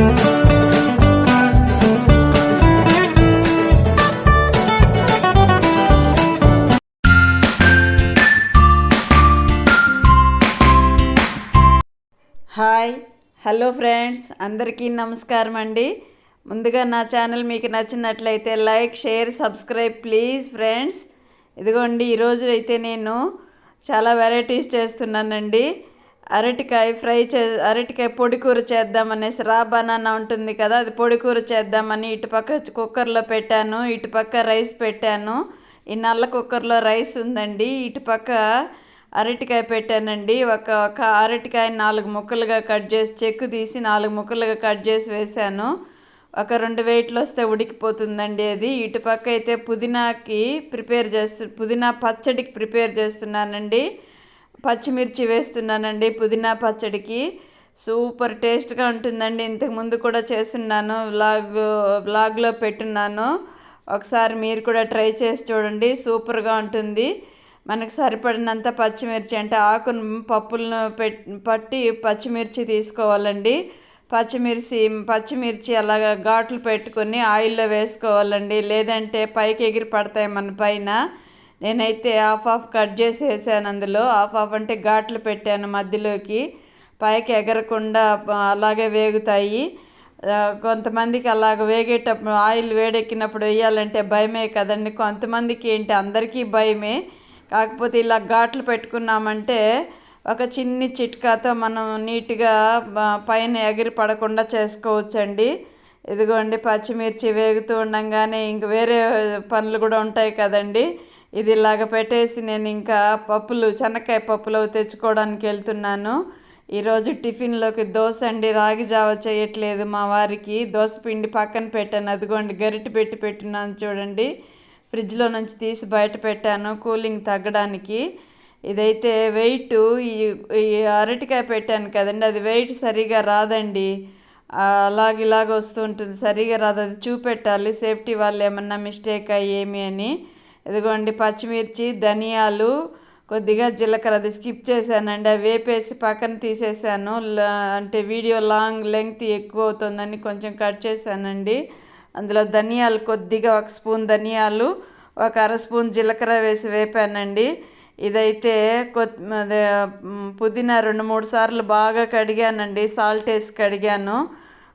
Hi hello friends అందరికీ నమస్కారం అండి. ముందుగా నా ఛానల్ మీకు నచ్చినట్లయితే like share subscribe please friends. ఇదిగోండి ఈరోజు అయితే నేను చాలా వెరైటీస్ చేస్తున్నానండి. అరటికాయ ఫ్రై చే అరటికాయ పొడి కూర చేద్దామనేసి రా బనానా ఉంటుంది కదా అది పొడి కూర చేద్దామని ఇటుపక్క కుక్కర్లో పెట్టాను ఇటుపక్క రైస్ పెట్టాను. ఈ నల్ల కుక్కర్లో రైస్ ఉందండి ఇటుపక్క అరటికాయ పెట్టానండి. ఒక ఒక అరటికాయ నాలుగు ముక్కలుగా కట్ చేసి చెక్కు తీసి నాలుగు ముక్కలుగా కట్ చేసి వేశాను. ఒక రెండు వెయిట్లు వస్తే ఉడికిపోతుందండి అది. ఇటుపక్క అయితే పుదీనాకి ప్రిపేర్ చేస్తు పుదీనా పచ్చడికి ప్రిపేర్ చేస్తున్నానండి. పచ్చిమిర్చి వేస్తున్నానండి పుదీనా పచ్చడికి. సూపర్ టేస్ట్గా ఉంటుందండి. ఇంతకుముందు కూడా చేస్తున్నాను వ్లాగ్ వ్లాగ్లో పెట్టున్నాను. ఒకసారి మీరు కూడా ట్రై చేసి చూడండి సూపర్గా ఉంటుంది. మనకు సరిపడినంత పచ్చిమిర్చి అంటే ఆకును పప్పులను పెట్ పట్టి పచ్చిమిర్చి తీసుకోవాలండి. పచ్చిమిర్చి పచ్చిమిర్చి అలాగ ఘాట్లు పెట్టుకొని ఆయిల్లో వేసుకోవాలండి. లేదంటే పైకి ఎగిరి పడతాయి మన పైన. నేనైతే హాఫ్ హాఫ్ కట్ చేసి వేసాను అందులో. హాఫ్ హాఫ్ అంటే ఘాట్లు పెట్టాను మధ్యలోకి. పైకి ఎగరకుండా అలాగే వేగుతాయి. కొంతమందికి అలాగ వేగేటప్పుడు ఆయిల్ వేడెక్కినప్పుడు వేయాలంటే భయమే కదండి. కొంతమందికి ఏంటి అందరికీ భయమే. కాకపోతే ఇలా ఘాట్లు పెట్టుకున్నామంటే ఒక చిన్ని చిట్కాతో మనం నీట్గా పైన ఎగిరి పడకుండా చేసుకోవచ్చండి. ఇదిగోండి పచ్చిమిర్చి వేగుతూ ఉండగానే ఇంక వేరే పనులు కూడా ఉంటాయి కదండి. ఇది ఇలాగ పెట్టేసి నేను ఇంకా పప్పులు చెనక్కాయ పప్పులు అవి తెచ్చుకోవడానికి వెళ్తున్నాను. ఈరోజు టిఫిన్లోకి దోశ అండి రాగి జావ చేయట్లేదు మా వారికి. దోశ పిండి పక్కన పెట్టాను. అదిగోండి గరిటె పెట్టి పెట్టినాను చూడండి. ఫ్రిడ్జ్లో నుంచి తీసి బయట పెట్టాను కూలింగ్ తగ్గడానికి. ఇదైతే వెయిట్ ఈ ఈ అరటికాయ పెట్టాను కదండి అది వెయిట్ సరిగా రాదండి. అలాగ ఇలాగ వస్తుంటుంది సరిగా రాదు. అది చూపెట్టాలి సేఫ్టీ వాళ్ళు ఏమన్నా మిస్టేక్ అయ్యేమి అని. ఇదిగోండి పచ్చిమిర్చి ధనియాలు కొద్దిగా జీలకర్ర అది స్కిప్ చేశానండి. అవి వేపేసి పక్కన తీసేసాను. అంటే వీడియో లాంగ్ లెంగ్త్ ఎక్కువ అవుతుందని కొంచెం కట్ చేశానండి. అందులో ధనియాలు కొద్దిగా ఒక స్పూన్ ధనియాలు ఒక అర స్పూన్ జీలకర్ర వేసి వేపానండి. ఇదైతే కొత్ అదే పుదీనా రెండు మూడు సార్లు బాగా కడిగానండి. సాల్ట్ వేసి కడిగాను.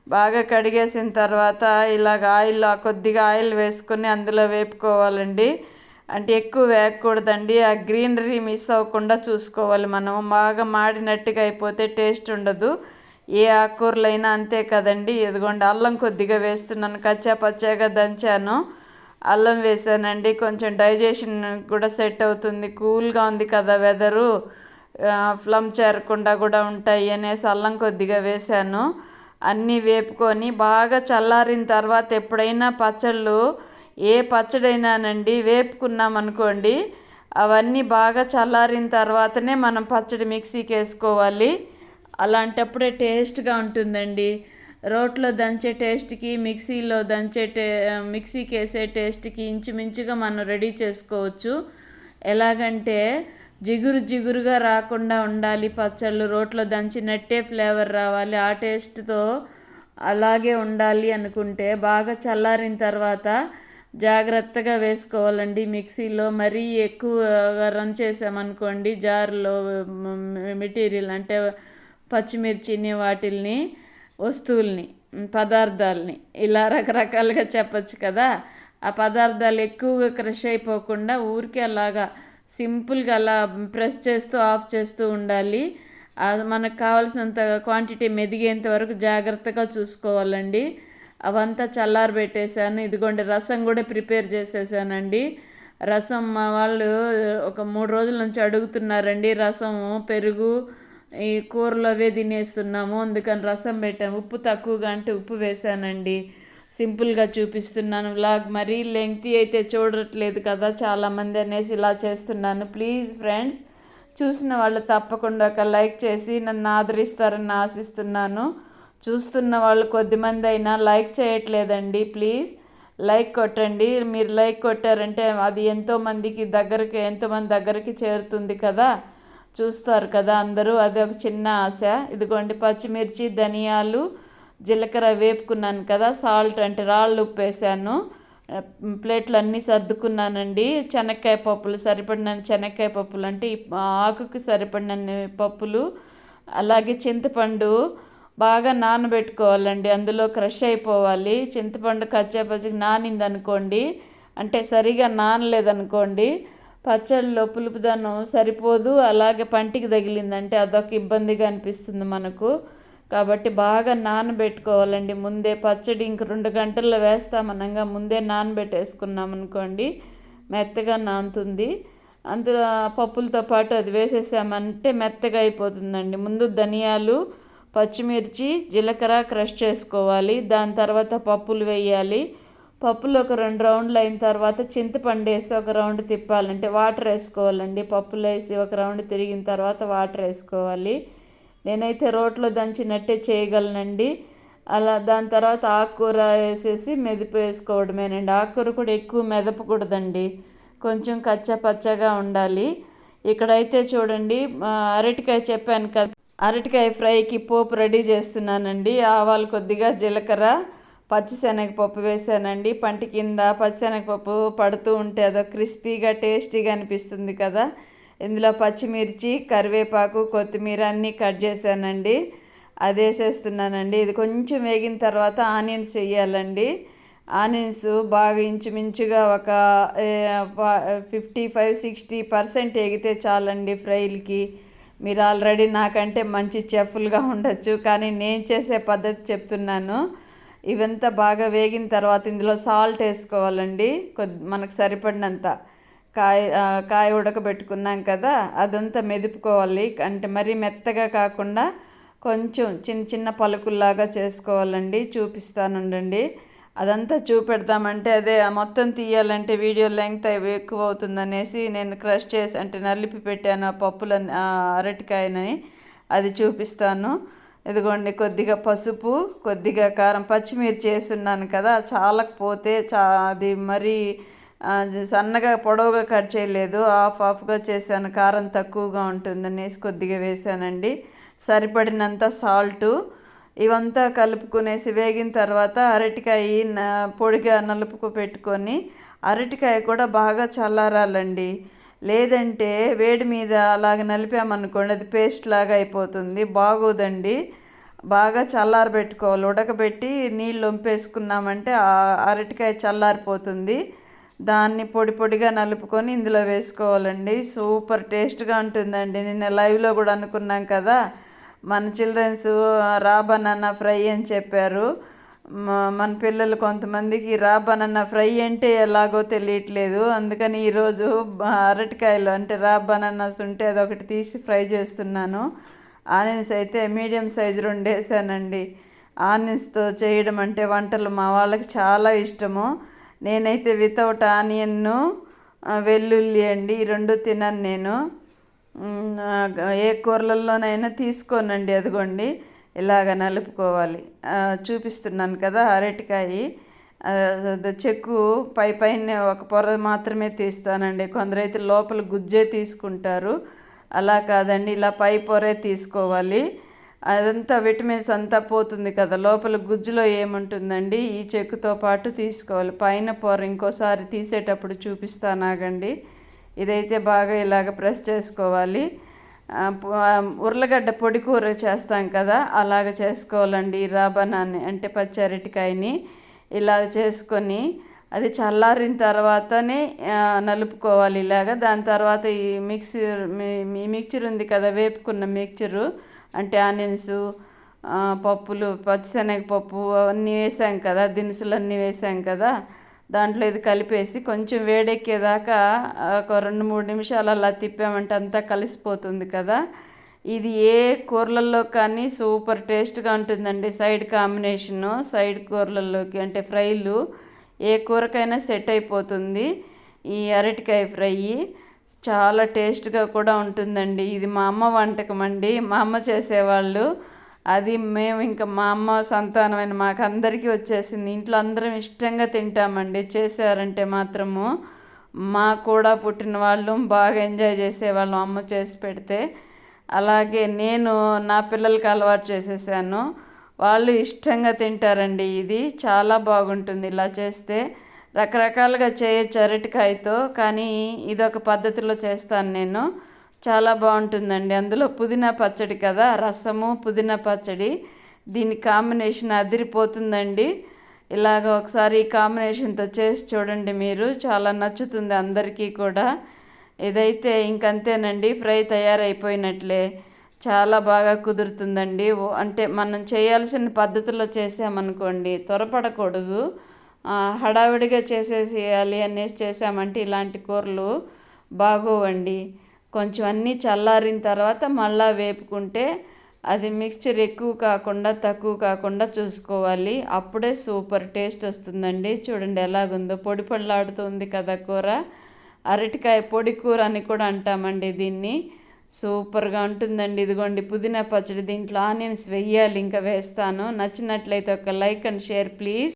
బాగా కడిగేసిన తర్వాత ఇలాగ ఆయిల్ కొద్దిగా ఆయిల్ వేసుకొని అందులో వేపుకోవాలండి. అంటే ఎక్కువ వేయకూడదండి. ఆ గ్రీనరీ మిస్ అవ్వకుండా చూసుకోవాలి మనం బాగా మాడినట్టుగా అయిపోతే టేస్ట్ ఉండదు. ఏ ఆకుకూరలైనా అంతే కదండి. ఇదిగోండి అల్లం కొద్దిగా వేస్తున్నాను. కచ్చా పచ్చాగా దంచాను. అల్లం వేసానండి. కొంచెం డైజెషన్ కూడా సెట్ అవుతుంది. కూల్గా ఉంది కదా వెదరు. ఫ్లమ్ చేరకుండా కూడా ఉంటాయి అనేసి అల్లం కొద్దిగా వేశాను అన్నీ వేపుకొని బాగా చల్లారిన తర్వాత ఎప్పుడైనా పచ్చళ్ళు ఏ పచ్చడైనానండి వేపుకున్నాం అనుకోండి అవన్నీ బాగా చల్లారిన తర్వాతనే మనం పచ్చడి మిక్సీకి వేసుకోవాలి అలాంటప్పుడే టేస్ట్గా ఉంటుందండి. రోట్లో దంచే టేస్ట్కి మిక్సీలో దంచే టే మిక్సీకి వేసే టేస్ట్కి ఇంచుమించుగా మనం రెడీ చేసుకోవచ్చు. ఎలాగంటే జిగురు జిగురుగా రాకుండా ఉండాలి పచ్చళ్ళు రోట్లో దంచినట్టే ఫ్లేవర్ రావాలి ఆ టేస్ట్తో అలాగే ఉండాలి అనుకుంటే బాగా చల్లారిన తర్వాత జాగ్రత్తగా వేసుకోవాలండి. మిక్సీలో మరీ ఎక్కువగా రన్ చేసామనుకోండి జార్లో మెటీరియల్ అంటే పచ్చిమిర్చిని వాటిల్ని వస్తువుల్ని పదార్థాలని ఇలా రకరకాలుగా చెప్పచ్చు కదా. ఆ పదార్థాలు ఎక్కువగా క్రష్ అయిపోకుండా ఊరికే అలాగా సింపుల్గా అలా ప్రెస్ చేస్తూ ఆఫ్ చేస్తూ ఉండాలి. మనకు కావాల్సినంత క్వాంటిటీ మెదిగేంత వరకు జాగ్రత్తగా చూసుకోవాలండి. అవంతా చల్లారబెట్టేశాను ఇదిగోండి రసం కూడా ప్రిపేర్ చేసేసానండి. రసం మా వాళ్ళు ఒక మూడు రోజుల నుంచి అడుగుతున్నారండి. రసము పెరుగు ఈ కూరలో అవే తినేస్తున్నాము. అందుకని రసం పెట్టాము ఉప్పు తక్కువగా అంటే ఉప్పు వేసానండి. సింపుల్గా చూపిస్తున్నాను. వ్లాగ్ మరీ లెంగ్తీ అయితే చూడట్లేదు కదా చాలామంది అనేసి ఇలా చేస్తున్నాను. ప్లీజ్ ఫ్రెండ్స్ చూసిన వాళ్ళు తప్పకుండా ఒక లైక్ చేసి నన్ను ఆదరిస్తారని ఆశిస్తున్నాను. చూస్తున్న వాళ్ళు కొద్దిమంది అయినా లైక్ చేయట్లేదండి ప్లీజ్. లైక్ కొట్టండి. మీరు లైక్ కొట్టారంటే అది ఎంతోమందికి దగ్గరికి ఎంతోమంది దగ్గరికి చేరుతుంది కదా. చూస్తారు కదా అందరూ. అది ఒక చిన్న ఆశ. ఇదిగోండి పచ్చిమిర్చి ధనియాలు జీలకర్ర వేపుకున్నాను కదా సాల్ట్ అంటే రాళ్ళు ఉప్పు వేసాను ప్లేట్లు అన్నీ సర్దుకున్నానండి. శనక్కాయ పప్పులు సరిపడిన శనక్కాయ పప్పులు అంటే ఆకుకి సరిపడిన పప్పులు అలాగే చింతపండు బాగా నానబెట్టుకోవాలండి. అందులో క్రష్ అయిపోవాలి. చింతపండు కచ్చాపచ్చికి నానింది అనుకోండి అంటే సరిగా నానలేదనుకోండి. పచ్చడిలో పులుపుదనం సరిపోదు. అలాగే పంటికి తగిలిందంటే అదొక ఇబ్బందిగా అనిపిస్తుంది మనకు. కాబట్టి బాగా నానబెట్టుకోవాలండి. ముందే పచ్చడి ఇంక రెండు గంటల్లో వేస్తామనగా ముందే నానబెట్టేసుకున్నాం అనుకోండి మెత్తగా నానుతుంది. అందులో పప్పులతో పాటు అది వేసేసామంటే మెత్తగా అయిపోతుందండి. ముందు ధనియాలు పచ్చిమిర్చి జీలకర్ర క్రష్ చేసుకోవాలి. దాని తర్వాత పప్పులు వేయాలి. పప్పులు ఒక రెండు రౌండ్లు అయిన తర్వాత చింతపండు వేసి ఒక రౌండ్ తిప్పాలంటే వాటర్ వేసుకోవాలండి. పప్పులు వేసి ఒక రౌండ్ తిరిగిన తర్వాత వాటర్ వేసుకోవాలి. నేనైతే రోట్లో దంచినట్టే చేయగలనండి. అలా దాని తర్వాత ఆకుకూర వేసేసి మెదిపి వేసుకోవడమేనండి. ఆకుకూర కూడా ఎక్కువ మెదపకూడదండి. కొంచెం కచ్చా పచ్చగా ఉండాలి. ఇక్కడైతే చూడండి అరటికాయ చెప్పాను కదా. అరటికాయ ఫ్రైకి పోపు రెడీ చేస్తున్నానండి. ఆవాలు కొద్దిగా జీలకర్ర పచ్చిశనగపప్పు వేసానండి. పంటి కింద పచ్చిశనగపప్పు పడుతూ ఉంటే అదో క్రిస్పీగా టేస్టీగా అనిపిస్తుంది కదా. ఇందులో పచ్చిమిర్చి కరివేపాకు కొత్తిమీర అన్నీ కట్ చేశానండి. అది వేసేస్తున్నానండి. ఇది కొంచెం వేగిన తర్వాత ఆనియన్స్ వేయాలండి. ఆనియన్స్ బాగా ఇంచుమించుగా ఒక ఫిఫ్టీ ఫైవ్ సిక్స్టీ పర్సెంట్ ఎగితే చాలండి ఫ్రైలకి. మీరు ఆల్రెడీ నాకంటే మంచి చెఫ్లుగా ఉండొచ్చు కానీ నేను చేసే పద్ధతి చెప్తున్నాను. ఇవంతా బాగా వేగిన తర్వాత ఇందులో సాల్ట్ వేసుకోవాలండి. కొద్ది మనకు సరిపడినంత. కాయ కాయ ఉడకబెట్టుకున్నాం కదా అదంతా మెదుపుకోవాలి. అంటే మరీ మెత్తగా కాకుండా కొంచెం చిన్న చిన్న పలుకుల్లాగా చేసుకోవాలండి. చూపిస్తానుండండి. అదంతా చూపెడతామంటే అదే మొత్తం తీయాలంటే వీడియో లెంగ్త్ ఎక్కువ అవుతుందనేసి నేను క్రష్ చేసి అంటే నలిపి పెట్టాను ఆ పప్పులని అరటికాయనని అది చూపిస్తాను. ఇదిగోండి కొద్దిగా పసుపు కొద్దిగా కారం పచ్చిమిర్చి వేస్తున్నాను కదా చాలకపోతే చా అది మరీ సన్నగా పొడవుగా కట్ చేయలేదు హాఫ్ హాఫ్గా చేశాను కారం తక్కువగా ఉంటుందనేసి కొద్దిగా వేసానండి సరిపడినంత సాల్టు ఇవంతా కలుపుకునేసి వేగిన తర్వాత అరటికాయ పొడిగా నలుపుకు పెట్టుకొని అరటికాయ కూడా బాగా చల్లారాలండి. లేదంటే వేడి మీద అలాగ నలిపామనుకోండి అది పేస్ట్ లాగా అయిపోతుంది బాగోదండి. బాగా చల్లారబెట్టుకోవాలి. ఉడకబెట్టి నీళ్ళు వంపేసుకున్నామంటే అరటికాయ చల్లారిపోతుంది. దాన్ని పొడి పొడిగా నలుపుకొని ఇందులో వేసుకోవాలండి. సూపర్ టేస్ట్గా ఉంటుందండి. నిన్న లైవ్లో కూడా అనుకున్నాం కదా. మన చిల్డ్రన్స్ రా బనానా ఫ్రై అని చెప్పారు. మన పిల్లలు కొంతమందికి రా బనానా ఫ్రై అంటే ఎలాగో తెలియట్లేదు. అందుకని ఈరోజు అరటికాయలు అంటే రా బనానాస్ ఉంటే అదొకటి తీసి ఫ్రై చేస్తున్నాను. ఆనియన్స్ అయితే మీడియం సైజు రెండు వేసానండి ఆనియన్స్తో చేయడం అంటే వంటలు మా వాళ్ళకి చాలా ఇష్టము. నేనైతే వితౌట్ ఆనియన్ను వెల్లుల్లి అండి ఈ రెండు తినను నేను. ఏ కూరలలోనైనా తీసుకోనండి అదిగోండి. ఇలాగ నలుపుకోవాలి. చూపిస్తున్నాను కదా అరటికాయ. చెక్కు పై పైన ఒక పొర మాత్రమే తీస్తానండి. కొందరైతే లోపల గుజ్జే తీసుకుంటారు. అలా కాదండి ఇలా పై పొరే తీసుకోవాలి. అదంతా విటమిన్స్ అంతా పోతుంది కదా. లోపల గుజ్జులో ఏముంటుందండి? ఈ చెక్కుతో పాటు తీసుకోవాలి. పైన పొర ఇంకోసారి తీసేటప్పుడు చూపిస్తానాగండి ఇదైతే బాగా ఇలాగ ప్రెస్ చేసుకోవాలి. ఉర్లగడ్డ పొడి కూర చేస్తాం కదా అలాగ చేసుకోవాలండి రాబనాన్ని అంటే పచ్చి అరటికాయని ఇలాగ చేసుకొని అది చల్లారిన తర్వాతనే నలుపుకోవాలి ఇలాగ. దాని తర్వాత ఈ మిక్సర్ మిక్చర్ ఉంది కదా వేపుకున్న మిక్చరు అంటే ఆనియన్స్ పప్పులు పచ్చిశనగపప్పు అన్నీ వేసాం కదా దినుసులు అన్నీ వేసాం కదా దాంట్లో ఇది కలిపేసి కొంచెం వేడెక్కేదాకా ఒక రెండు మూడు నిమిషాలు అలా తిప్పామంటే అంతా కలిసిపోతుంది కదా. ఇది ఏ కూరలలో కానీ సూపర్ టేస్ట్గా ఉంటుందండి సైడ్ కాంబినేషను సైడ్ కూరలలోకి. అంటే ఫ్రైలు ఏ కూరకైనా సెట్ అయిపోతుంది. ఈ అరటికాయ ఫ్రై చాలా టేస్ట్గా కూడా ఉంటుందండి. ఇది మా అమ్మ వంటకం అండి. మా అమ్మ చేసేవాళ్ళు అది మేము ఇంకా మా అమ్మ సంతానమైన మాకు అందరికీ వచ్చేసింది. ఇంట్లో అందరం ఇష్టంగా తింటామండి. చేశారంటే మాత్రము మా కూడా పుట్టిన వాళ్ళు బాగా ఎంజాయ్ చేసేవాళ్ళం అమ్మ చేసి పెడితే. అలాగే నేను నా పిల్లలకి అలవాటు చేసేసాను. వాళ్ళు ఇష్టంగా తింటారండి ఇది. చాలా బాగుంటుంది ఇలా చేస్తే. రకరకాలుగా చేయొచ్చు అరటికాయతో కానీ ఇదొక పద్ధతిలో చేస్తాను నేను. చాలా బాగుంటుందండి. అందులో పుదీనా పచ్చడి కదా రసము పుదీనా పచ్చడి దీని కాంబినేషన్ అదిరిపోతుందండి. ఇలాగ ఒకసారి ఈ కాంబినేషన్తో చేసి చూడండి మీరు. చాలా నచ్చుతుంది అందరికీ కూడా. ఇదైతే ఇంకంతేనండి ఫ్రై తయారైపోయినట్లే. చాలా బాగా కుదురుతుందండి. అంటే మనం చేయాల్సిన పద్ధతిలో చేసామనుకోండి త్వరపడకూడదు. హడావిడిగా చేసేసేయాలి అనేసి చేసామంటే ఇలాంటి కూరలు బాగోవండి. కొంచెం అన్నీ చల్లారిన తర్వాత మళ్ళా వేపుకుంటే అది మిక్చర్ ఎక్కువ కాకుండా తక్కువ కాకుండా చూసుకోవాలి. అప్పుడే సూపర్ టేస్ట్ వస్తుందండి. చూడండి ఎలాగుందో. పొడి పొడిలాడుతుంది కదా కూర. అరటికాయ పొడి కూర అని కూడా అంటామండి దీన్ని. సూపర్గా ఉంటుందండి. ఇదిగోండి పుదీనా పచ్చడి దీంట్లో ఆనియన్స్ వెయ్యాలి ఇంకా వేస్తాను. నచ్చినట్లయితే ఒక లైక్ అండ్ షేర్ ప్లీజ్.